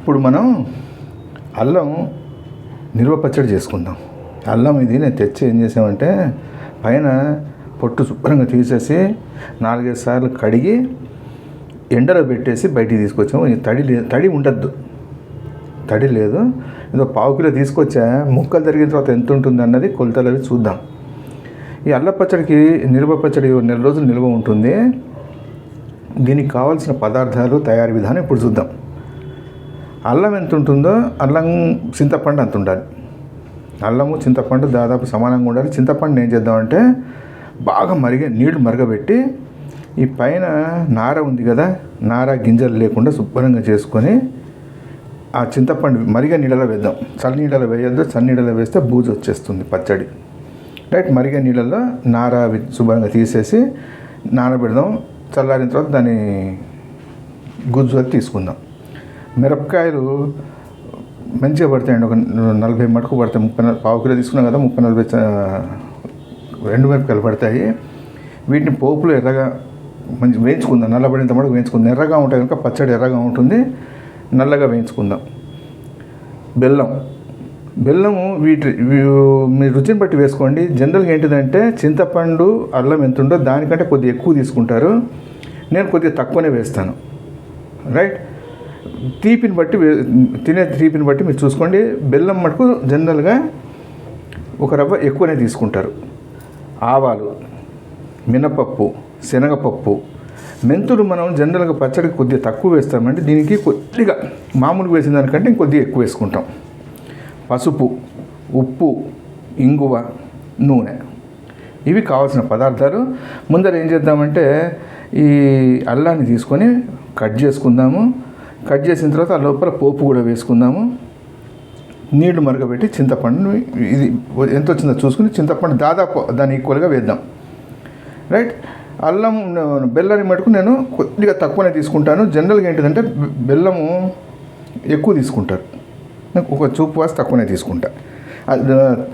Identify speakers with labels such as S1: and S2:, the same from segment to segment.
S1: ఇప్పుడు మనం అల్లం నిల్వ పచ్చడి చేసుకుందాం. అల్లం ఇది నేను తెచ్చి ఏం చేసామంటే పైన పొట్టు శుభ్రంగా తీసేసి నాలుగైదు సార్లు కడిగి ఎండలో పెట్టేసి బయటికి తీసుకొచ్చాము. ఈ తడి లే తడి ఉండద్దు. తడి లేదు. ఏదో పావు కిలో తీసుకొచ్చా ముక్కలు తరిగిన తర్వాత ఎంత ఉంటుంది అన్నది కొలతలు అవి చూద్దాం. ఈ అల్ల పచ్చడికి నిల్వ పచ్చడి నెల రోజులు నిల్వ ఉంటుంది. దీనికి కావాల్సిన పదార్థాలు తయారీ విధానం ఇప్పుడు చూద్దాం. అల్లం ఎంత ఉంటుందో అల్లం చింతపండు అంత ఉండాలి. అల్లము చింతపండు దాదాపు సమానంగా ఉండాలి. చింతపండు ఏం చేద్దామంటే బాగా మరిగే నీళ్ళు మరగబెట్టి ఈ పైన నార ఉంది కదా నార గింజలు లేకుండా శుభ్రంగా చేసుకొని ఆ చింతపండు మరిగే నీళ్ళలో వేద్దాం. చల్ల నీళ్ళలో వేయొద్దు చల్ల నీళ్ళలో వేస్తే బూజు వచ్చేస్తుంది పచ్చడి. రైట్ మరిగే నీళ్ళలో నార శుభ్రంగా తీసేసి నానబెడదాం. చల్లారిన తర్వాత దాన్ని గుజ్జు తీసుకుందాం. మిరపకాయలు మంచిగా పడతాయండి. ఒక నలభై మటుకు పడతాయి. ముప్పై నల- పావు కిలో తీసుకున్నాం కదా ముప్పై నలభై రెండు మిరపకాయలు పడతాయి. వీటిని పోపులో ఎర్రగా మంచి వేయించుకుందాం. నల్లబడినంత మటుకు వేయించుకుందాం. ఎర్రగా ఉంటాయి కనుక పచ్చడి ఎర్రగా ఉంటుంది. నల్లగా వేయించుకుందాం. బెల్లం. బెల్లము వీటి మీ రుచిని బట్టి వేసుకోండి. జనరల్గా ఏంటిదంటే చింతపండు అల్లం ఎంత ఉందో దానికంటే కొద్దిగా ఎక్కువ తీసుకుంటారు. నేను కొద్దిగా తక్కువనే వేస్తాను. రైట్? తీపిని బట్టి తినే తీపిని బట్టి మీరు చూసుకోండి. బెల్లం మటుకు జనరల్గా ఒక రవ్వ ఎక్కువనే తీసుకుంటారు. ఆవాలు మినపప్పు శనగపప్పు మెంతులు మనం జనరల్గా పచ్చడికి కొద్దిగా తక్కువ వేస్తామంటే దీనికి కొద్దిగా మామూలుగా వేసిన దానికంటే ఇంకొద్దిగా ఎక్కువ వేసుకుంటాం. పసుపు ఉప్పు ఇంగువ నూనె. ఇవి కావాల్సిన పదార్థాలు. ముందర ఏం చేద్దామంటే ఈ అల్లాన్ని తీసుకొని కట్ చేసుకుందాము. కట్ చేసిన తర్వాత ఆ లోపల పోపు కూడా వేసుకుందాము. నీళ్ళు మరగబెట్టి చింతపండు ఇది ఎంత వచ్చిందో చూసుకుని చింతపండు దాదాపు దాని ఈక్వల్గా వేద్దాం. రైట్ అల్లం బెల్లాన్ని మటుకు నేను కొద్దిగా తక్కువనే తీసుకుంటాను. జనరల్గా ఏంటిదంటే బెల్లము ఎక్కువ తీసుకుంటారు. నాకు ఒక చూపు వాసి తక్కువనే తీసుకుంటా.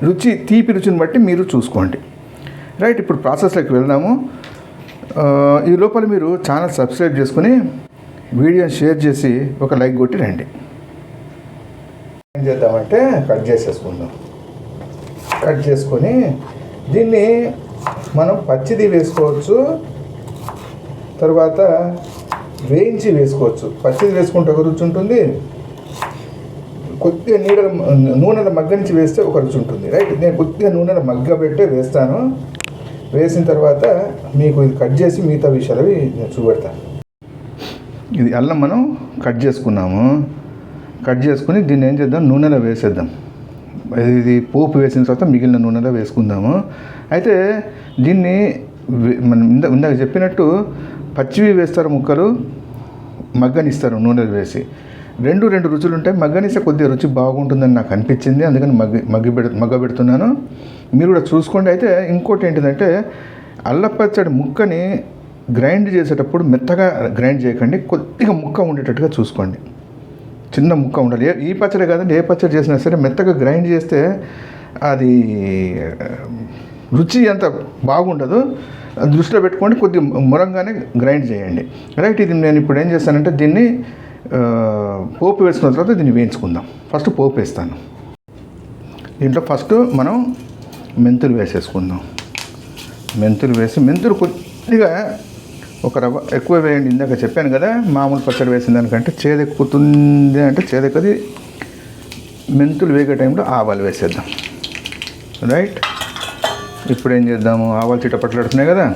S1: రుచి తీపి రుచిని బట్టి మీరు చూసుకోండి. రైట్ ఇప్పుడు ప్రాసెస్లోకి వెళ్దాము. ఈ లోపల మీరు ఛానల్ సబ్స్క్రైబ్ చేసుకుని వీడియోని షేర్ చేసి ఒక లైక్ కొట్టి రండి. ఏం చేద్దామంటే కట్ చేసేసుకుందాం. కట్ చేసుకొని దీన్ని మనం పచ్చిది వేసుకోవచ్చు తర్వాత వేయించి వేసుకోవచ్చు. పచ్చిది వేసుకుంటే ఒక రుచి ఉంటుంది. కొద్దిగా నీడల నూనెల మగ్గనించి వేస్తే ఒక రుచి ఉంటుంది. రైట్? నేను కొద్దిగా నూనెల మగ్గ పెట్టే వేస్తాను. వేసిన తర్వాత మీకు ఇది కట్ చేసి మిగతా విషయాలు అవి నేను చూపెడతాను. ఇది అల్లం మనం కట్ చేసుకున్నాము. కట్ చేసుకుని దీన్ని ఏం చేద్దాం? నూనెలో వేసేద్దాం. ఇది పోపు వేసిన తర్వాత మిగిలిన నూనెలో వేసుకుందాము. అయితే దీన్ని మనం ఇందా ఇందాక చెప్పినట్టు పచ్చివి వేస్తారు ముక్కలు మగ్గనిస్తారు నూనెలో వేసి. రెండు రెండు రుచులు ఉంటాయి మగ్గనిస్తే కొద్దిగా రుచి బాగుంటుందని నాకు అనిపించింది. అందుకని మగ్గి మగ్గి పెడు మగ్గ పెడుతున్నాను. మీరు కూడా చూసుకోండి. అయితే ఇంకోటి ఏంటిదంటే అల్లపచ్చడి ముక్కని గ్రైండ్ చేసేటప్పుడు మెత్తగా గ్రైండ్ చేయకండి కొద్దిగా ముక్క ఉండేటట్టుగా చూసుకోండి. చిన్న ముక్క ఉండాలి. ఏ ఈ పచ్చడి కాదండి ఏ పచ్చడి చేసినా సరే మెత్తగా గ్రైండ్ చేస్తే అది రుచి అంత బాగుండదు. అది దృష్టిలో పెట్టుకోండి కొద్దిగా మురంగానే గ్రైండ్ చేయండి. రైట్ ఇది నేను ఇప్పుడు ఏం చేస్తానంటే దీన్ని పోపు వేసుకున్న తర్వాత దీన్ని వేయించుకుందాం. ఫస్ట్ పోపు వేస్తాను. దీంట్లో ఫస్ట్ మనం మెంతులు వేసేసుకుందాం. మెంతులు వేసి మెంతులు కొద్దిగా ఒక రవ్వ ఎక్కువ వేయండి ఇందాక చెప్పాను కదా మామూలు పచ్చడి వేసిన దానికంటే చేదెక్కుతుంది అంటే చేదెక్కది మెంతులు వేగే టైంలో ఆవాలు వేసేద్దాం. రైట్ ఇప్పుడు ఏం చేద్దాము? ఆవాలు చిట్టపట్లాడుతున్నాయి కదా.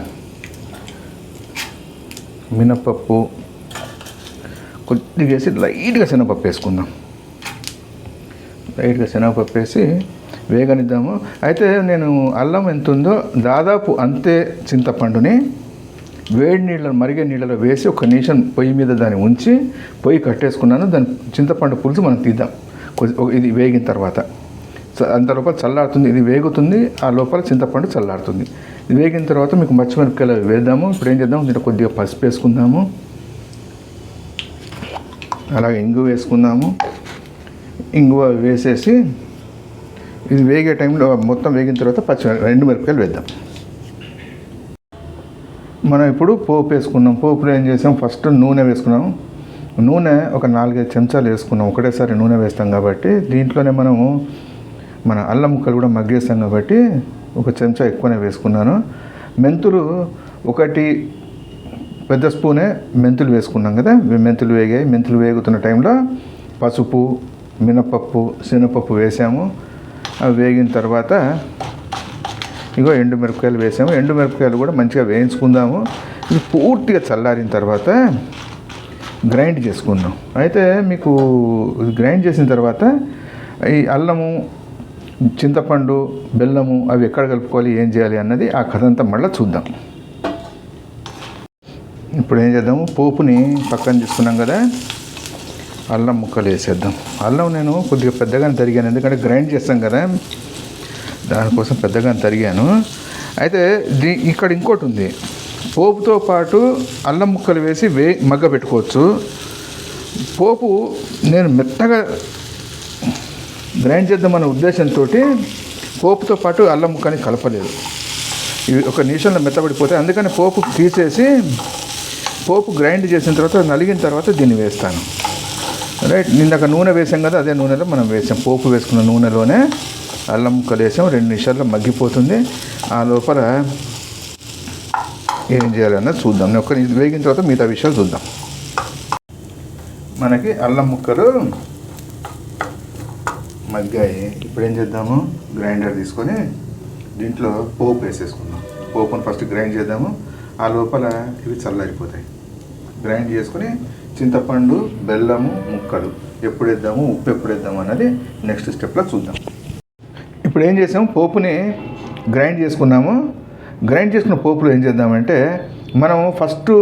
S1: మినపప్పు కొద్దిగా వేసి లైట్గా శనగపప్పు వేసుకుందాం. లైట్గా శనగపప్పు వేసి వేగనిద్దాము. అయితే నేను అల్లం ఎంత ఉందో దాదాపు అంతే చింతపండుని వేడి నీళ్ళను మరిగే నీళ్ళలో వేసి ఒక నిమిషం పొయ్యి మీద దాన్ని ఉంచి పొయ్యి కట్టేసుకున్నాను. దాని చింతపండు పులుసు మనం తీద్దాం. కొద్ది- ఇది వేగిన తర్వాత. అంత లోపల చల్లారుతుంది. ఇది వేగుతుంది. ఆ లోపల చింతపండు చల్లారుతుంది. ఇది వేగిన తర్వాత మీకు మచ్చిమిరపకాయలు వేద్దాము. ఇప్పుడు ఏం చేద్దాం దీంట్లో కొద్దిగా పసుపు వేసుకుందాము. అలాగే ఇంగు వేసుకుందాము. ఇంగువ వేసేసి ఇది వేగే టైంలో మొత్తం వేగిన తర్వాత పచ్చి రెండు మిరపకాయలు వేద్దాం. మనం ఇప్పుడు పోపు వేసుకున్నాం. పోపులో ఏం చేసాం? ఫస్ట్ నూనె వేసుకున్నాం. నూనె ఒక నాలుగైదు చెంచాలు వేసుకున్నాం. ఒకటేసారి నూనె వేస్తాం కాబట్టి దీంట్లోనే మనము మన అల్లం ముక్కలు కూడా మగ్గేస్తాం కాబట్టి ఒక చెంచా ఎక్కువనే వేసుకున్నాను. మెంతులు ఒకటి పెద్ద స్పూనే మెంతులు వేసుకున్నాం కదా. మెంతులు వేగాయి. మెంతులు వేగుతున్న టైంలో పసుపు మినపప్పు శనగపప్పు వేసాము. అవి వేగిన తర్వాత ఇగో ఎండు మిరపకాయలు వేసాము. ఎండు మిరపకాయలు కూడా మంచిగా వేయించుకుందాము. ఇది పూర్తిగా చల్లారిన తర్వాత గ్రైండ్ చేసుకుందాం. అయితే మీకు ఇది గ్రైండ్ చేసిన తర్వాత ఈ అల్లము చింతపండు బెల్లము అవి ఎక్కడ కలుపుకోవాలి ఏం చేయాలి అన్నది ఆ కథ అంతా మళ్ళీ చూద్దాం. ఇప్పుడు ఏం చేద్దాము? పోపుని పక్కన తీసుకున్నాం కదా. అల్లం ముక్కలు వేసేద్దాం. అల్లం నేను కొద్దిగా పెద్దగానే తరిగాను. ఎందుకంటే గ్రైండ్ చేస్తాం కదా. దానికోసం పెద్దగా తరిగాను. అయితే దీ ఇక్కడ ఇంకోటి ఉంది పోపుతో పాటు అల్లం ముక్కలు వేసి వే మగ్గ పెట్టుకోవచ్చు. పోపు నేను మెత్తగా గ్రైండ్ చేద్దామన్న ఉద్దేశంతో పోపుతో పాటు అల్లం ముక్కని కలపలేదు. ఇవి ఒక నిమిషంలో మెత్తబడిపోతాయి. అందుకని పోపు తీసేసి పోపు గ్రైండ్ చేసిన తర్వాత నలిగిన తర్వాత దీన్ని వేస్తాను. రైట్? నిన్నక నూనె వేసాం కదా అదే నూనెలో మనం వేసాం. పోపు వేసుకున్న నూనెలోనే అల్లం ముక్కలు వేసాం రెండు నిమిషాల్లో మగ్గిపోతుంది. ఆ లోపల ఏం చేయాలన్నది చూద్దాం. ఒక్క వేగిన తర్వాత మిగతా విషయాలు చూద్దాం. మనకి అల్లం ముక్కలు మగ్గాయి. ఇప్పుడు ఏం చేద్దాము? గ్రైండర్ తీసుకొని దీంట్లో పోపు వేసేసుకుందాం. పోపును ఫస్ట్ గ్రైండ్ చేద్దాము. ఆ లోపల ఇవి చల్లారిపోతాయి. గ్రైండ్ చేసుకొని చింతపండు బెల్లము ముక్కలు. ఎప్పుడు వేద్దాము? ఉప్పు ఎప్పుడు వేద్దాము అన్నది నెక్స్ట్ స్టెప్లో చూద్దాం. ఇప్పుడు ఏం చేసాము పోపుని గ్రైండ్ చేసుకున్నాము. గ్రైండ్ చేసుకున్న పోపులో ఏం చేద్దామంటే మనం ఫస్ట్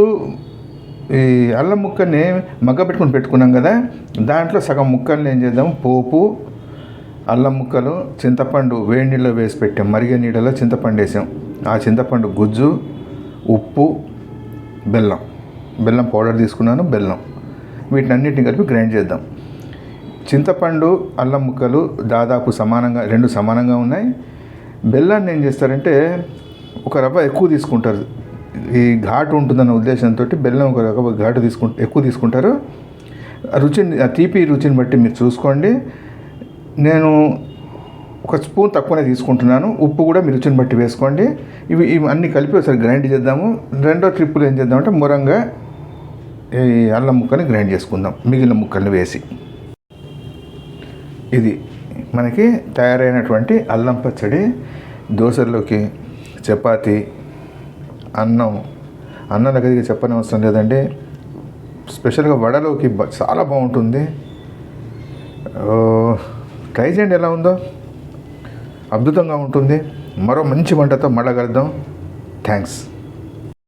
S1: ఈ అల్లం ముక్కల్ని మగ్గ పెట్టుకుని పెట్టుకున్నాం కదా దాంట్లో సగం ముక్కల్ని ఏం చేద్దాం? పోపు అల్లం ముక్కలు చింతపండు వేడి నీళ్ళలో వేసి పెట్టాం. మరిగే నీళ్ళలో చింతపండు వేసాం. ఆ చింతపండు గుజ్జు ఉప్పు బెల్లం. బెల్లం పౌడర్ తీసుకున్నాను బెల్లం. వీటిని అన్నిటిని కలిపి గ్రైండ్ చేద్దాం. చింతపండు అల్లం ముక్కలు దాదాపు సమానంగా రెండు సమానంగా ఉన్నాయి. బెల్లాన్ని ఏం చేస్తారంటే ఒక రవ్వ ఎక్కువ తీసుకుంటారు. ఈ ఘాటు ఉంటుందన్న ఉద్దేశంతో బెల్లం ఒక రవ్వ ఘాటు తీసుకుంటు ఎక్కువ తీసుకుంటారు. రుచిని ఆ తీపి రుచిని బట్టి మీరు చూసుకోండి. నేను ఒక స్పూన్ తక్కువనే తీసుకుంటున్నాను. ఉప్పు కూడా మీ రుచిని బట్టి వేసుకోండి. ఇవి ఇవి అన్నీ కలిపి ఒకసారి గ్రైండ్ చేద్దాము. రెండో ట్రిప్పులు ఏం చేద్దామంటే మురంగా ఈ అల్లం ముక్కని గ్రైండ్ చేసుకుందాం. మిగిలిన ముక్కల్ని వేసి. ఇది మనకి తయారైనటువంటి అల్లం పచ్చడి దోశల్లోకి చపాతి అన్నం. అన్నం దగ్గరికి చెప్పని అవసరం లేదండి. స్పెషల్గా వడలోకి చాలా బాగుంటుంది. ట్రై చేయండి ఎలా ఉందో. అద్భుతంగా ఉంటుంది. మరో మంచి వంటతో మళ్ళా కలుద్దాం. థ్యాంక్స్.